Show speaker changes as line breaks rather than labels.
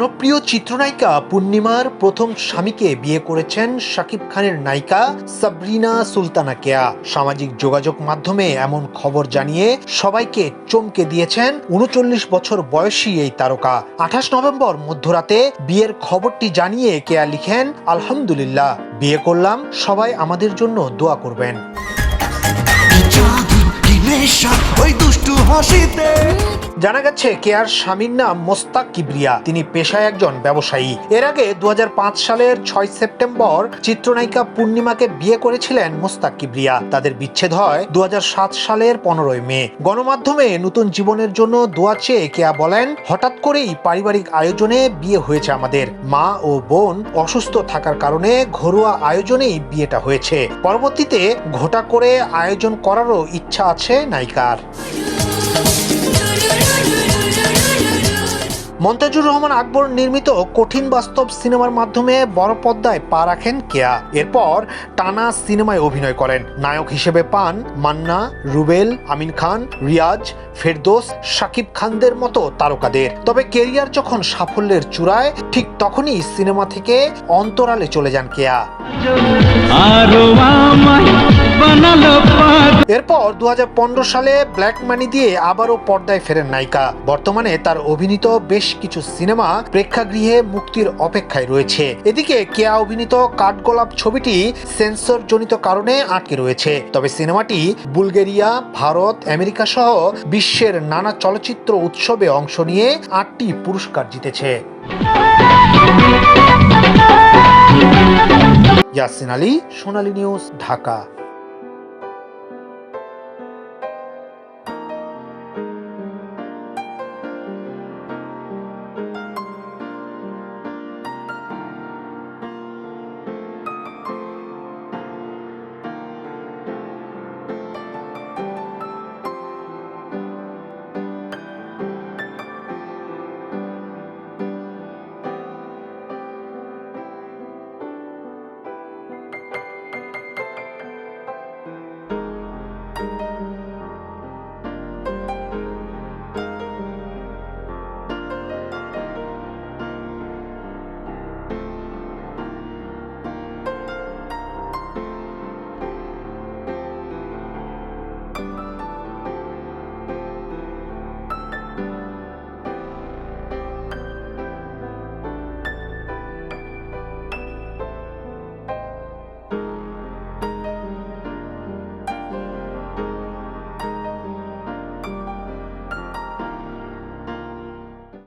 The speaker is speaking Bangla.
জনপ্রিয় চিত্রনায়িকা পূর্ণিমার প্রথম স্বামীকে বিয়ে করেছেন শাকিব খানের নায়িকা সাবরিনা সুলতানা কেয়া সামাজিক যোগাযোগ মাধ্যমে এমন খবর জানিয়ে সবাইকে চমকে দিয়েছেন উনচল্লিশ বছর বয়সী এই তারকা। আঠাশ নভেম্বর মধ্যরাতে বিয়ের খবরটি জানিয়ে কেয়া লিখেন, আলহামদুলিল্লাহ, বিয়ে করলাম, সবাই আমাদের জন্য দোয়া করবেন।
হাসিতে
জানা গেছে কেয়ার স্বামীর নাম মোস্তাক কিবরিয়া। তিনি পেশায় একজন ব্যবসায়ী। এর আগে দু হাজার পাঁচ সালের ছয় সেপ্টেম্বর চিত্রনায়িকা পূর্ণিমাকে বিয়ে করেছিলেন মোস্তাক কিবরিয়া। তাদের বিচ্ছেদ হয় দু হাজার সাত সালের পনেরোই মে। গণমাধ্যমে নতুন জীবনের জন্য দোয়া চেয়ে কেয়া বলেন, হঠাৎ করেই পারিবারিক আয়োজনে বিয়ে হয়েছে আমাদের। মা ও বোন অসুস্থ থাকার কারণে ঘরোয়া আয়োজনেই বিয়েটা হয়েছে। পরবর্তীতে ঘোটা করে আয়োজন করারও ইচ্ছা আছে নায়িকার। মন্তাজুর রহমান আকবর নির্মিত কঠিন বাস্তব সিনেমার মাধ্যমে বড় পর্দায় পা রাখেন কেয়া। এরপর টানা সিনেমায় অভিনয় করেন। নায়ক হিসেবে পান মান্না, রুবেল, আমিন খান, রিয়াজ, ফেরদোস, শাকিব খানদের মতো তারকাদের। তবে কেরিয়ার যখন সাফল্যের চূড়ায়, ঠিক তখনই সিনেমা থেকে অন্তরালে চলে যান কেয়া। এরপর দু হাজার পনেরো সালে ব্ল্যাক মানি দিয়ে আবারও পর্দায় ফেরেন নায়িকা। বর্তমানে তার অভিনীত বেশ কিছু সিনেমা প্রেক্ষাগৃহে মুক্তির অপেক্ষায় রয়েছে। এদিকে কেয়া অভিনীত কাঠগোলাপ ছবিটি সেন্সর জনিত কারণে আটকে রয়েছে। তবে সিনেমাটি বুলগেরিয়া, ভারত, আমেরিকা সহ বিশ্বের নানা চলচ্চিত্র উৎসবে অংশ নিয়ে আটটি পুরস্কার জিতেছে। ইয়াসিন আলী, সোনালী নিউজ, ঢাকা।